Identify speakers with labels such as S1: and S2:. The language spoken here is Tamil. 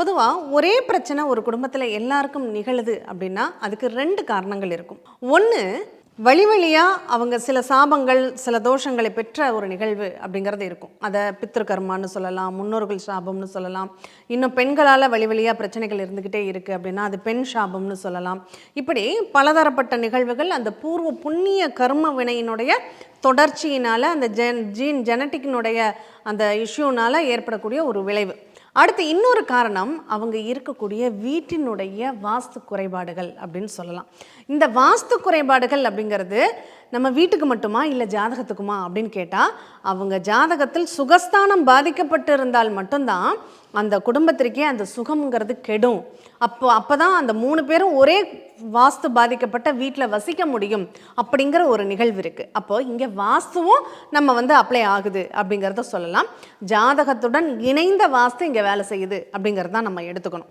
S1: பொதுவாக ஒரே பிரச்சனை ஒரு குடும்பத்தில் எல்லாருக்கும் நிகழுது அப்படின்னா அதுக்கு ரெண்டு காரணங்கள் இருக்கும். ஒன்று வழி வழியாக அவங்க சில சாபங்கள் சில தோஷங்களை பெற்ற ஒரு நிகழ்வு அப்படிங்கிறது இருக்கும். அதை பித்திருக்கர்மான்னு சொல்லலாம் முன்னோர்கள் சாபம்னு சொல்லலாம். இன்னும் பெண்களால் வழி வழியாக பிரச்சனைகள் இருந்துக்கிட்டே இருக்குது அப்படின்னா அது பெண் சாபம்னு சொல்லலாம். இப்படி பலதரப்பட்ட நிகழ்வுகள் அந்த பூர்வ புண்ணிய கர்ம வினையினுடைய தொடர்ச்சியினால் அந்த ஜென் ஜீன் ஜெனட்டிக்கினுடைய அந்த இஷ்யூனால் ஏற்படக்கூடிய ஒரு விளைவு. அடுத்து இன்னொரு காரணம் அவங்க இருக்கக்கூடிய வீட்டினுடைய வாஸ்து குறைபாடுகள் அப்படின்னு சொல்லலாம். இந்த வாஸ்து குறைபாடுகள் அப்படிங்கிறது நம்ம வீட்டுக்கு மட்டுமா இல்லை ஜாதகத்துக்குமா அப்படின்னு கேட்டால் அவங்க ஜாதகத்தில் சுகஸ்தானம் பாதிக்கப்பட்டு இருந்தால் மட்டும்தான் அந்த குடும்பத்திற்கே அந்த சுகம்ங்கிறது கெடும். அப்போ அப்போ தான் அந்த மூணு பேரும் ஒரே வாஸ்து பாதிக்கப்பட்ட வீட்டில் வசிக்க முடியும் அப்படிங்கிற ஒரு நிகழ்வு இருக்குது அப்போ இங்கே வாஸ்துவும் நம்ம வந்து அப்ளை ஆகுது அப்படிங்கிறத சொல்லலாம். ஜாதகத்துடன் இணைந்த வாஸ்து இங்கே வேலை செய்யுது அப்படிங்கிறத நம்ம எடுத்துக்கணும்.